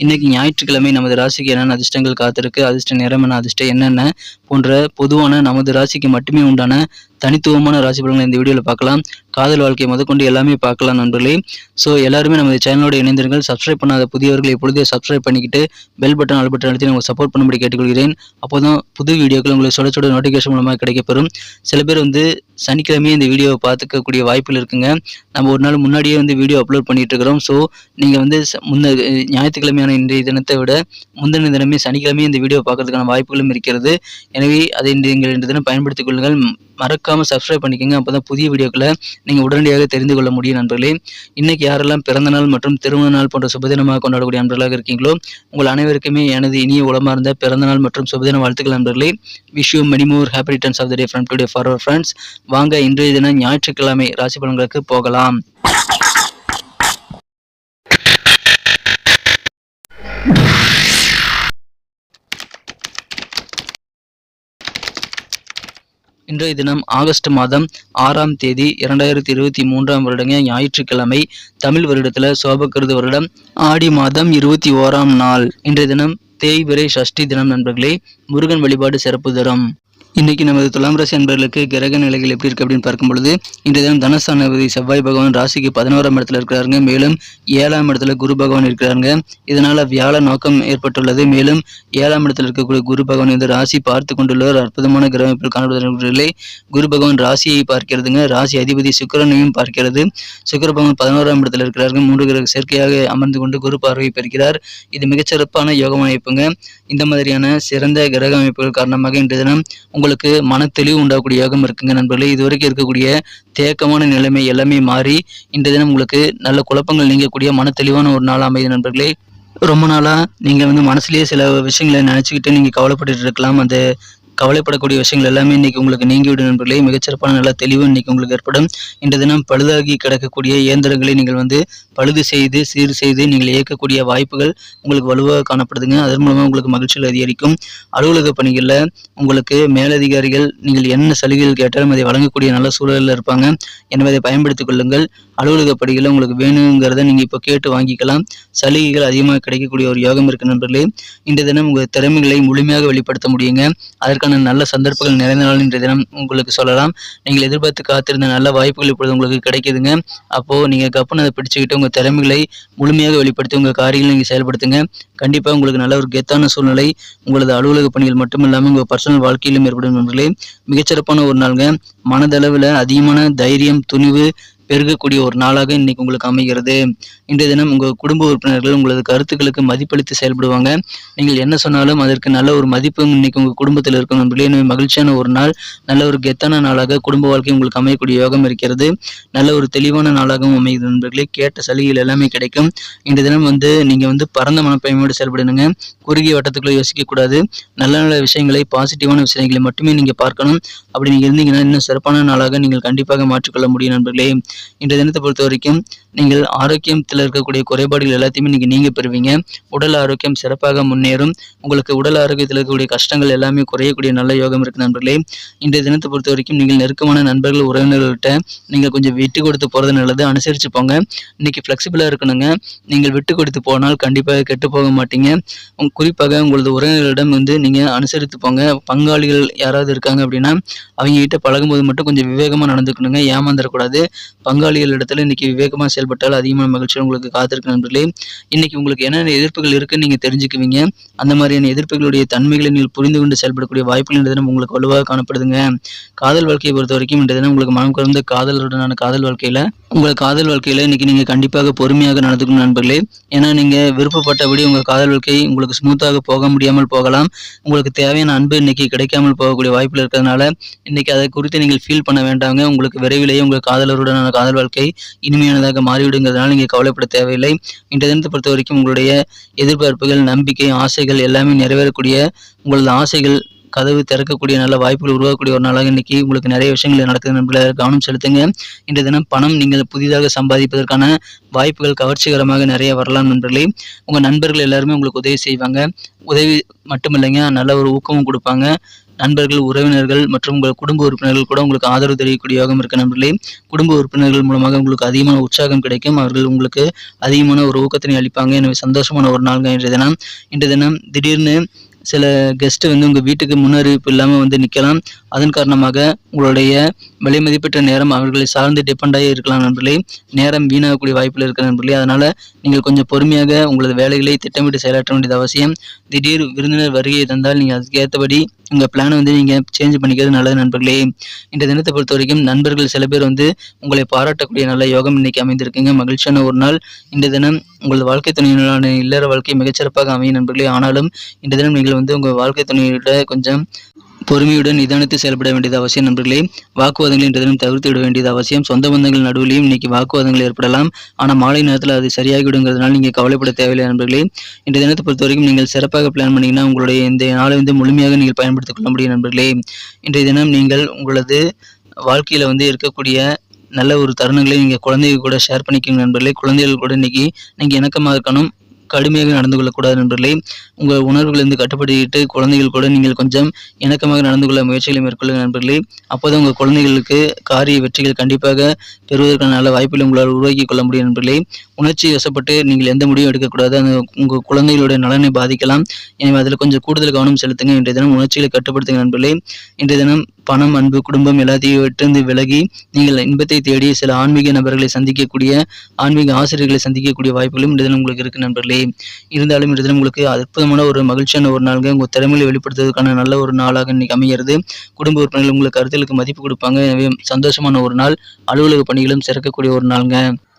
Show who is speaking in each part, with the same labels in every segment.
Speaker 1: இன்னைக்கு ஞாயிற்றுக்கிழமை நமது ராசிக்கு என்னென்ன அதிர்ஷ்டங்கள் காத்திருக்கு அதிர்ஷ்ட நிறம் என்ன அதிர்ஷ்டம் என்னென்ன போன்ற பொதுவான நமது ராசிக்கு மட்டுமே உண்டான தனித்துவமான ராசி பலன்களை இந்த வீடியோவில் பார்க்கலாம். காதல் வாழ்க்கை முதற்கொண்டு எல்லாமே பார்க்கலாம் நண்பர்களே. ஸோ எல்லாருமே நமது சேனலோட இணைந்திருங்கள். சப்ஸ்கிரைப் பண்ணாத புதியவர்கள் இப்பொழுதே சப்ஸ்கிரைப் பண்ணிக்கிட்டு பெல் பட்டன் ஆல் பட்டன் அழுத்தி உங்களுக்கு சப்போர்ட் பண்ணும்படி கேட்டுக்கொள்கிறேன். அப்போ தான் புது வீடியோக்கள் உங்களுக்கு சுட சொல்ல நோட்டிஃபிகேஷன் மூலமாக கிடைக்கப்பெறும். சில பேர் வந்து சனிக்கிழமையே இந்த வீடியோவை பார்த்துக்கக்கூடிய வாய்ப்புகள் இருக்குங்க. நம்ம ஒரு நாள் முன்னாடியே வந்து வீடியோ அப்லோட் பண்ணிட்டு இருக்கிறோம். ஸோ நீங்கள் வந்து ச- முன்ன ஞாயிற்றுக்கிழமையான இன்றைய தினத்தை விட முந்தின தினமே சனிக்கிழமை இந்த வீடியோ பார்க்கறதுக்கான வாய்ப்புகளும் இருக்கிறது. எனவே அதை நீங்கள் இன்று தினம் பயன்படுத்திக் கொள்ளுங்கள். மறக்காமல் மறக்காம சப்ஸ்கிரைப் பண்ணிக்கோங்க. அப்பதான் புதிய வீடியோக்களை நீங்கள் உடனடியாக தெரிந்து கொள்ள முடியும் நண்பர்களே. இன்னைக்கு யாரெல்லாம் பிறந்த நாள் மற்றும் திருமண நாள் போன்ற சுபதினமாக கொண்டாடக்கூடிய நண்பர்களாக இருக்கீங்களோ உங்கள் அனைவருக்குமே எனது இனிய உளமார்ந்த பிறந்த நாள் மற்றும் சுபதின வாழ்த்துக்கள் நண்பர்களே. Wish you many more happy returns of the day from today for our friends வாங்க இன்றைய தினம் ஞாயிற்றுக்கிழமை ராசி பலன்களுக்கு போகலாம். இன்றைய தினம் ஆகஸ்ட் மாதம் ஆறாம் தேதி இரண்டாயிரத்தி இருபத்தி மூன்றாம் வருடங்க ஞாயிற்றுக்கிழமை தமிழ் வருடத்துல சோபக்கிருது வருடம். ஆடி மாதம் இருபத்தி ஓராம் நாள். இன்றைய தினம் தேய்பிறை சஷ்டி தினம் நண்பர்களே முருகன் வழிபாடு சிறப்பு தரும். இன்னைக்கு நமது துலாம் ராசி அன்பர்களுக்கு கிரக நிலைகள் எப்படி இருக்கு அப்படின்னு பார்க்கும் பொழுது இன்றைய தினம் தனஸ்தானபதி செவ்வாய் பகவான் ராசிக்கு பதினோராம் இடத்துல இருக்கிறாருங்க. மேலும் ஏழாம் இடத்துல குரு பகவான் இருக்கிறாருங்க. இதனால வியாழ நோக்கம் ஏற்பட்டுள்ளது. மேலும் ஏழாம் இடத்துல இருக்கக்கூடிய குரு பகவான் இந்த ராசி பார்த்து கொண்டுள்ள ஒரு அற்புதமான கிரக அமைப்பில் காணப்படுவதில்லை. குரு பகவான் ராசியை பார்க்கிறதுங்க. ராசி அதிபதி சுக்கிரனையும் பார்க்கிறது. சுக்கர பகவான் பதினோராம் இடத்துல இருக்கிறார்கள் மூன்று கிரக சேர்க்கையாக அமர்ந்து கொண்டு குரு பார்வை பெறுகிறார். இது மிகச்சிறப்பான யோகம் அமைப்புங்க. இந்த மாதிரியான சிறந்த கிரக அமைப்புகள் காரணமாக இன்றைய தினம் உங்களுக்கு மன தெளிவு உண்டாகக்கூடியதாகவும் இருக்குங்க நண்பர்களே. இதுவரைக்கும் இருக்கக்கூடிய தேக்கமான நிலைமை எல்லாமே மாறி இன்றைய தினம் உங்களுக்கு நல்ல குழப்பங்கள் நீங்கக்கூடிய மன தெளிவான ஒரு நாள் அமைது நண்பர்களே. ரொம்ப நாளாக நீங்கள் வந்து மனசுலேயே சில விஷயங்களை நினச்சிக்கிட்டு நீங்கள் கவலைப்பட்டுட்டு இருக்கலாம். அந்த கவலைப்படக்கூடிய விஷயங்கள் எல்லாமே இன்னைக்கு உங்களுக்கு நீங்கிவிடும் நண்பர்களே. மிகச்சிறப்பான நல்ல தெளிவு இன்னைக்கு உங்களுக்கு ஏற்படும். இந்த தினம் பழுதாகி கிடக்கக்கூடிய இயந்திரங்களை நீங்கள் வந்து பழுது செய்து சீர் செய்து நீங்கள் இயக்கக்கூடிய வாய்ப்புகள் உங்களுக்கு வலுவாக காணப்படுதுங்க. அதன் மூலமாக உங்களுக்கு மகிழ்ச்சிகள் அதிகரிக்கும். அலுவலக பணிகளில் உங்களுக்கு மேலதிகாரிகள் நீங்கள் என்ன சலுகைகள் கேட்டாலும் அதை வழங்கக்கூடிய நல்ல சூழலில் இருப்பாங்க. எனவே அதை பயன்படுத்திக் கொள்ளுங்கள். அலுவலக பணிகளில் உங்களுக்கு வேணுங்கிறத நீங்கள் இப்போ கேட்டு வாங்கிக்கலாம். சலுகைகள் அதிகமாக கிடைக்கக்கூடிய ஒரு யோகம் இருக்கு நண்பர்களே. இந்த தினம் உங்கள் திறமைகளை முழுமையாக வெளிப்படுத்த முடியுங்க. அதற்கான நல்ல சந்தர்ப்பங்கள் நிறைந்த நாள் இன்றைய தினம் உங்களுக்கு சொல்லலாம். நீங்கள் எதிர்பார்த்து காத்திருந்த நல்ல வாய்ப்புகள் இப்பொழுது உங்களுக்கு கிடைக்குதுங்க. அப்போ நீங்க கப்புன்னு அதை பிடிச்சுக்கிட்டு உங்க திறமைகளை முழுமையாக வெளிப்படுத்தி உங்க காரியங்களை நீங்க செயல்படுத்துங்க. கண்டிப்பா உங்களுக்கு நல்ல ஒரு கெத்தான சூழ்நிலை உங்களது அலுவலக பணிகள் மட்டும் இல்லாமல் உங்க பர்சனல் வாழ்க்கையிலும் ஏற்படும் நண்பர்களே. மிகச்சிறப்பான ஒரு நாளுங்க. மனதளவில் அதிகமான தைரியம் துணிவு பெருகக்கூடிய ஒரு நாளாக இன்னைக்கு உங்களுக்கு அமைகிறது. இன்றைய தினம் உங்கள் குடும்ப உறுப்பினர்கள் உங்களது கருத்துக்களுக்கு மதிப்பளித்து செயல்படுவாங்க. நீங்கள் என்ன சொன்னாலும் அதற்கு நல்ல ஒரு மதிப்பு இன்னைக்கு உங்கள் குடும்பத்தில் இருக்கும் நண்பர்களே. எனவே மகிழ்ச்சியான ஒரு நாள் நல்ல ஒரு கெத்தான நாளாக குடும்ப வாழ்க்கை உங்களுக்கு அமையக்கூடிய யோகம் இருக்கிறது. நல்ல ஒரு தெளிவான நாளாகவும் அமைகிறது நண்பர்களே. கேட்ட சலுகைகள் எல்லாமே கிடைக்கும். இன்றைய தினம் வந்து நீங்கள் வந்து பரந்த மனப்பயமோடு செயல்படணுங்க குறுகிய வட்டத்துக்குள்ளே யோசிக்கக்கூடாது நல்ல நல்ல விஷயங்களை பாசிட்டிவான விஷயங்களை மட்டுமே நீங்கள் பார்க்கணும். அப்படி நீங்கள் இருந்தீங்கன்னா இன்னும் சிறப்பான நாளாக நீங்கள் கண்டிப்பாக மாற்றிக்கொள்ள முடியும் நண்பர்களே. இன்றைய தினத்தை பொறுத்த வரைக்கும் நீங்கள் ஆரோக்கியத்தில் இருக்கக்கூடிய குறைபாடுகள் எல்லாத்தையுமே நீங்கள் நீங்க பெறுவீங்க. உடல் ஆரோக்கியம் சிறப்பாக முன்னேறும். உங்களுக்கு உடல் ஆரோக்கியத்தில் இருக்கக்கூடிய கஷ்டங்கள் எல்லாமே குறையக்கூடிய நல்ல யோகம் இருக்கு நண்பர்களே. இன்றைய தினத்தை பொறுத்த வரைக்கும் நீங்கள் நெருக்கமான நண்பர்கள் உறவினர்கள்ட்ட நீங்கள் கொஞ்சம் விட்டு கொடுத்து போகிறது நல்லது. அனுசரித்து போங்க. இன்னைக்கு ஃப்ளெக்சிபிளாக இருக்கணுங்க. நீங்கள் விட்டு கொடுத்து போனால் கண்டிப்பாக கெட்டு போக மாட்டீங்க. உங்க- குறிப்பாக உங்களது உறவினர்களிடம் வந்து நீங்கள் அனுசரித்து போங்க. பங்காளிகள் யாராவது இருக்காங்க அப்படின்னா அவங்க கிட்ட பழகும்போது மட்டும் கொஞ்சம் விவேகமாக நடந்துக்கணுங்க. ஏமாந்துடக்கூடாது. பங்காளிகள் இடத்துல இன்னைக்கு விவேகமாக செயல்பட்டால் அதிகமான மகிழ்ச்சி உங்களுக்கு காத்திருக்கு நண்பர்களே. இன்னைக்கு உங்களுக்கு என்னென்ன எதிர்ப்புகள் இருக்குன்னு நீங்கள் தெரிஞ்சுக்குவீங்க. அந்த மாதிரியான எதிர்ப்புகளுடைய தன்மைகளை நீங்கள் புரிந்து கொண்டு செயல்படக்கூடிய வாய்ப்புகள் இந்த தினம் உங்களுக்கு வலுவாக காணப்படுதுங்க. காதல் வாழ்க்கையை பொறுத்த வரைக்கும் இந்த தினம் உங்களுக்கு மனம் கலந்த காதலருடனான காதல் வாழ்க்கையில உங்கள் காதல் வாழ்க்கையில இன்னைக்கு நீங்க கண்டிப்பாக பொறுமையாக நடந்துக்கணும் நண்பர்களே. ஏன்னா நீங்க விருப்பப்பட்டபடி உங்கள் காதல் வாழ்க்கை உங்களுக்கு ஸ்மூத்தாக போக முடியாமல் போகலாம். உங்களுக்கு தேவையான அன்பு இன்னைக்கு கிடைக்காமல் போகக்கூடிய வாய்ப்புகள் இருக்கிறதுனால இன்னைக்கு அதை குறித்து நீங்கள் ஃபீல் பண்ண வேண்டாங்க. உங்களுக்கு விரைவிலேயே உங்கள் காதலருடனான காதல் வாழ்க்கை இனிமையானதாக மாறிவிடுங்கிறதுனால நீங்கள் கவலைப்பட தேவையில்லை. இன்றைய தினத்தை பொறுத்த வரைக்கும் உங்களுடைய எதிர்பார்ப்புகள் நம்பிக்கை ஆசைகள் எல்லாமே நிறைவேறக்கூடிய உங்களது ஆசைகள் கதவு திறக்கக்கூடிய நல்ல வாய்ப்புகள் உருவாக்கக்கூடிய ஒரு நாளாக இன்னைக்கு உங்களுக்கு நிறைய விஷயங்கள் நடக்குது நண்பர்களை கவனம் செலுத்துங்க. இன்றைய தினம் பணம் நீங்கள் புதிதாக சம்பாதிப்பதற்கான வாய்ப்புகள் கவர்ச்சிகரமாக நிறைய வரலாம் நண்பர்களே. உங்கள் நண்பர்கள் எல்லாருமே உங்களுக்கு உதவி செய்வாங்க. உதவி மட்டும் இல்லைங்க நல்ல ஒரு ஊக்கமும் கொடுப்பாங்க. நண்பர்கள் உறவினர்கள் மற்றும் உங்கள் குடும்ப உறுப்பினர்கள் கூட உங்களுக்கு ஆதரவு தெரியக்கூடிய யோகம் இருக்க நண்பர்களே. குடும்ப உறுப்பினர்கள் மூலமாக உங்களுக்கு அதிகமான உற்சாகம் கிடைக்கும். அவர்கள் உங்களுக்கு அதிகமான ஒரு ஊக்கத்தினை அளிப்பாங்க. எனவே சந்தோஷமான ஒரு நாள் இன்றைய தினம். இன்றைய தினம் திடீர்னு சில கெஸ்ட் வந்து உங்கள் வீட்டுக்கு முன்னறிவிப்பு இல்லாமல் வந்து நிற்கலாம் அதன் காரணமாக உங்களுடைய விலை மதிப்பற்ற நேரம் அவர்களை சார்ந்து டிபெண்ட் இருக்கலாம் நண்பர்களே. நேரம் வீணாகக்கூடிய வாய்ப்பில் இருக்கிற நண்பர்களே. அதனால் நீங்கள் கொஞ்சம் பொறுமையாக உங்களது வேலைகளை திட்டமிட்டு செயலாற்ற வேண்டியது அவசியம். திடீர் விருந்தினர் வருகை தந்தால் நீங்கள் அதுக்கு ஏற்றபடி உங்கள் பிளானை வந்து நீங்கள் சேஞ்ச் பண்ணிக்கிறது நல்லது நண்பர்களே. இந்த தினத்தை பொறுத்த வரைக்கும் நண்பர்கள் சில பேர் வந்து உங்களை பாராட்டக்கூடிய நல்ல யோகம் இன்னைக்கு அமைந்திருக்குங்க. மகிழ்ச்சியான ஒரு நாள். இந்த தினம் உங்களது வாழ்க்கை துணையினரான இல்லற வாழ்க்கை மிகச்சிறப்பாக அமையும் நண்பர்களே. ஆனாலும் இந்த தினம் நீங்கள் வந்து உங்கள் வாழ்க்கை துணையோட கொஞ்சம் பொறுமையுடன் நிதானித்து செயல்பட வேண்டியது அவசியம் நண்பர்களே. வாக்குவாதங்களை இன்று தினம் தவிர்த்து விட வேண்டியது அவசியம். சொந்த பந்தங்கள் நடுவிலையும் இன்னைக்கு வாக்குவாதங்கள் ஏற்படலாம். ஆனால் மாலை நேரத்தில் அது சரியாகிவிடுங்கிறதுனால நீங்கள் கவலைப்பட தேவையில்லை நண்பர்களே. இந்த தினத்தை பொறுத்த வரைக்கும் நீங்கள் சிறப்பாக பிளான் பண்ணீங்கன்னா உங்களுடைய இந்த நாளை வந்து முழுமையாக நீங்கள் பயன்படுத்திக் கொள்ள முடியும் நண்பர்களே. இன்றைய தினம் நீங்கள் உங்களது வாழ்க்கையில் வந்து இருக்கக்கூடிய நல்ல ஒரு தருணங்களை நீங்கள் குழந்தைகள் கூட ஷேர் பண்ணிக்கோங்க நண்பர்களே. குழந்தைகள் கூட இன்னைக்கு நீங்கள் இணக்கமாக இருக்கணும். கடுமையாக நடந்து கொள்ளக்கூடாது நண்பர்களே உங்கள் உணர்வுகளிலிருந்து கட்டுப்படுத்திட்டு குழந்தைகள் கூட நீங்கள் கொஞ்சம் இணக்கமாக நடந்து கொள்ள முயற்சிகளை மேற்கொள்ளுங்கள் நண்பர்களே. அப்போதான் உங்கள் குழந்தைகளுக்கு காரிய வெற்றிகள் கண்டிப்பாக பெறுவதற்கான நல்ல வாய்ப்புகளை உங்களால் உருவாக்கி கொள்ள முடியும் நண்பர்களே. உணர்ச்சி வசப்பட்டு நீங்கள் எந்த முடிவும் எடுக்கக்கூடாது அந்த உங்கள் குழந்தைகளுடைய நலனை பாதிக்கலாம். எனவே அதில் கொஞ்சம் கூடுதல் கவனம் செலுத்துங்க. இன்றைய தினம் உணர்ச்சிகளை கட்டுப்படுத்துங்க நண்பர்களே. இன்றைய தினம் பணம் அன்பு குடும்பம் எல்லாத்தையும் விட்டு விலகி நீங்கள் இன்பத்தை தேடி சில ஆன்மீக நபர்களை சந்திக்கக்கூடிய ஆன்மீக ஆசிரியர்களை சந்திக்கக்கூடிய வாய்ப்புகளும் இந்த தினம் உங்களுக்கு இருக்கு நண்பர்களே. இருந்தாலும் இந்த தினம் உங்களுக்கு அற்புதமான ஒரு மகிழ்ச்சியான ஒரு நாள்கள் உங்கள் திறமையை வெளிப்படுத்துவதற்கான நல்ல ஒரு நாளாக இன்னைக்கு அமைகிறது குடும்ப உறுப்பினர்கள் உங்களுக்கு கருத்துகளுக்கு மதிப்பு கொடுப்பாங்க. எனவே சந்தோஷமான ஒரு நாள். அலுவலக பணிகளும் சிறக்கக்கூடிய ஒரு நாளுங்க.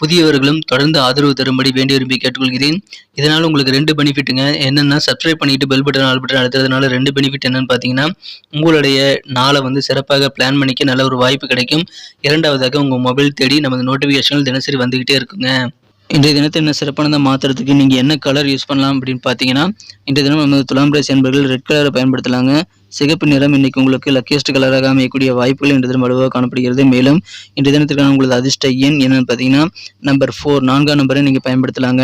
Speaker 1: புதியவர்களும் தொடர்ந்து ஆதரவு தரும்படி வேண்டி விரும்பி கேட்டுக்கொள்கிறேன். இதனால் உங்களுக்கு ரெண்டு பெனிஃபிட்டுங்க. என்னென்னா சப்ஸ்கிரைப் பண்ணிட்டு பெல் பட்டன் ஆல் பட்டன் அழுத்துறதுனால ரெண்டு பெனிஃபிட் என்னன்னு பார்த்தீங்கன்னா உங்களுடைய நாளை வந்து சிறப்பாக பிளான் பண்ணிக்க நல்ல ஒரு வாய்ப்பு கிடைக்கும். இரண்டாவதாக உங்கள் மொபைல் தேடி நமது நோட்டிஃபிகேஷன்கள் தினசரி வந்துக்கிட்டே இருக்குங்க. இன்றைய தினத்தை என்ன சிறப்பானதாக மாற்றுறதுக்கு நீங்கள் என்ன கலர் யூஸ் பண்ணலாம் அப்படின்னு பார்த்தீங்கன்னா இன்றைய தினம் நமது துலாம் ராசி என்பர்கள் ரெட் கலரை பயன்படுத்தலாங்க. சிகப்பு நிறம் இன்னைக்கு உங்களுக்கு லக்கியஸ்ட் கலராக அமையக்கூடிய வாய்ப்புகள் இன்று தினம் வலுவாக காணப்படுகிறது. மேலும் இன்றைய தினத்திற்கான உங்களது அதிர்ஷ்ட எண் என்னன்னு பார்த்தீங்கன்னா நம்பர் ஃபோர் நான்காம் நம்பரை நீங்கள் பயன்படுத்தலாங்க.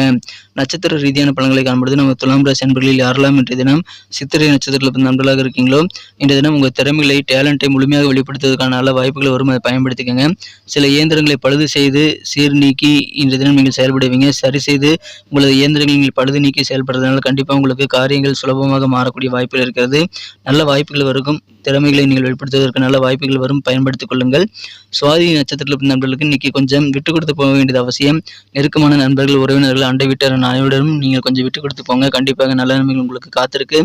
Speaker 1: நட்சத்திர ரீதியான பலன்களை காண்பது நம்ம துலாம் ராசி அன்பர்களில் யாரெல்லாம் இன்றைய தினம் சித்திரை நட்சத்திரத்தில் நண்பர்களாக இருக்கீங்களோ இன்றைய தினம் உங்கள் திறமைகளை டேலண்ட்டை முழுமையாக வெளிப்படுத்துவதற்கான நல்ல வாய்ப்புகள் வரும். அதை பயன்படுத்திக்கோங்க. சில இயந்திரங்களை பழுது செய்து சீர் நீக்கி இன்றைய தினம் நீங்கள் செயல்படுவீங்க. சரி செய்து உங்களது இயந்திரங்களை நீங்கள் பழுது நீக்கி செயல்படுறதுனால கண்டிப்பாக உங்களுக்கு காரியங்கள் சுலபமாக மாறக்கூடிய வாய்ப்புகள் இருக்கிறது. நல்ல வாய்ப்புகள் வரும் திறமைகளை நீங்கள் வெளிப்படுத்துவதற்கு நல்ல வாய்ப்புகள் வரும். பயன்படுத்திக் கொள்ளுங்கள். சுவாதி நட்சத்திரத்தில் நண்பர்களுக்கு இன்னைக்கு கொஞ்சம் விட்டு கொடுத்து போக வேண்டியது அவசியம். நெருக்கமான நண்பர்கள் உறவினர்கள் அண்டை வீட்டார் அனைவரும் நீங்கள் கொஞ்சம் விட்டு கொடுத்து போங்க. கண்டிப்பாக நல்ல நன்மைகள் உங்களுக்கு காத்திருக்கு.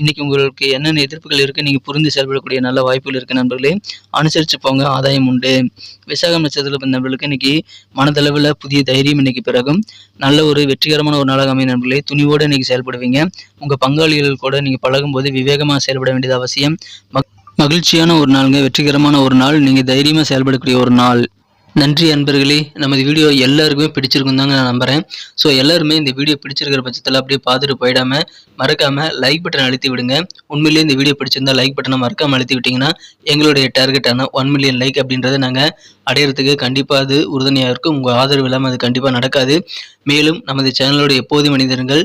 Speaker 1: இன்னைக்கு உங்களுக்கு என்னென்ன எதிர்ப்புகள் இருக்கு நீங்க புரிந்து செயல்படக்கூடிய நல்ல வாய்ப்புகள் இருக்கு நண்பர்களே அனுசரித்து போங்க. ஆதாயம் உண்டு. விசாகம் நட்சத்திரத்தில் நண்பர்களுக்கு இன்னைக்கு மனதளவில் புதிய தைரியம் இன்னைக்கு பிறகும். நல்ல ஒரு வெற்றிகரமான ஒரு நாளாக அமைய நண்பர்களே. துணிவோடு இன்னைக்கு செயல்படுவீங்க. உங்க பங்காளிகள் கூட நீங்க பழகும்போது விவேகமாக செயல்பட வேண்டியது அவசியம். மகிழ்ச்சியான ஒரு நாளுங்க வெற்றிகரமான ஒரு நாள். நீங்கள் தைரியமாக செயல்படக்கூடிய ஒரு நாள். நன்றி அன்பர்களே. நமது வீடியோ எல்லாருக்குமே பிடிச்சிருக்கும் தாங்க நான் நம்புகிறேன் ஸோ எல்லாருமே இந்த வீடியோ பிடிச்சிருக்கிற பட்சத்தில் அப்படியே பார்த்துட்டு போயிடாம மறக்காம லைக் பட்டன் அழுத்தி விடுங்க. உண்மையிலேயே இந்த வீடியோ பிடிச்சிருந்தா லைக் பட்டனை மறக்காம அழுத்தி விட்டிங்கன்னா எங்களுடைய டார்கெட்டான ஒன் மில்லியன் லைக் அப்படின்றத நாங்கள் அடையிறதுக்கு கண்டிப்பாக அது உறுதுணையாக இருக்கும். உங்கள் ஆதரவு இல்லாமல் அது கண்டிப்பாக நடக்காது. மேலும் நமது சேனலோட எப்போது மனிதர்கள்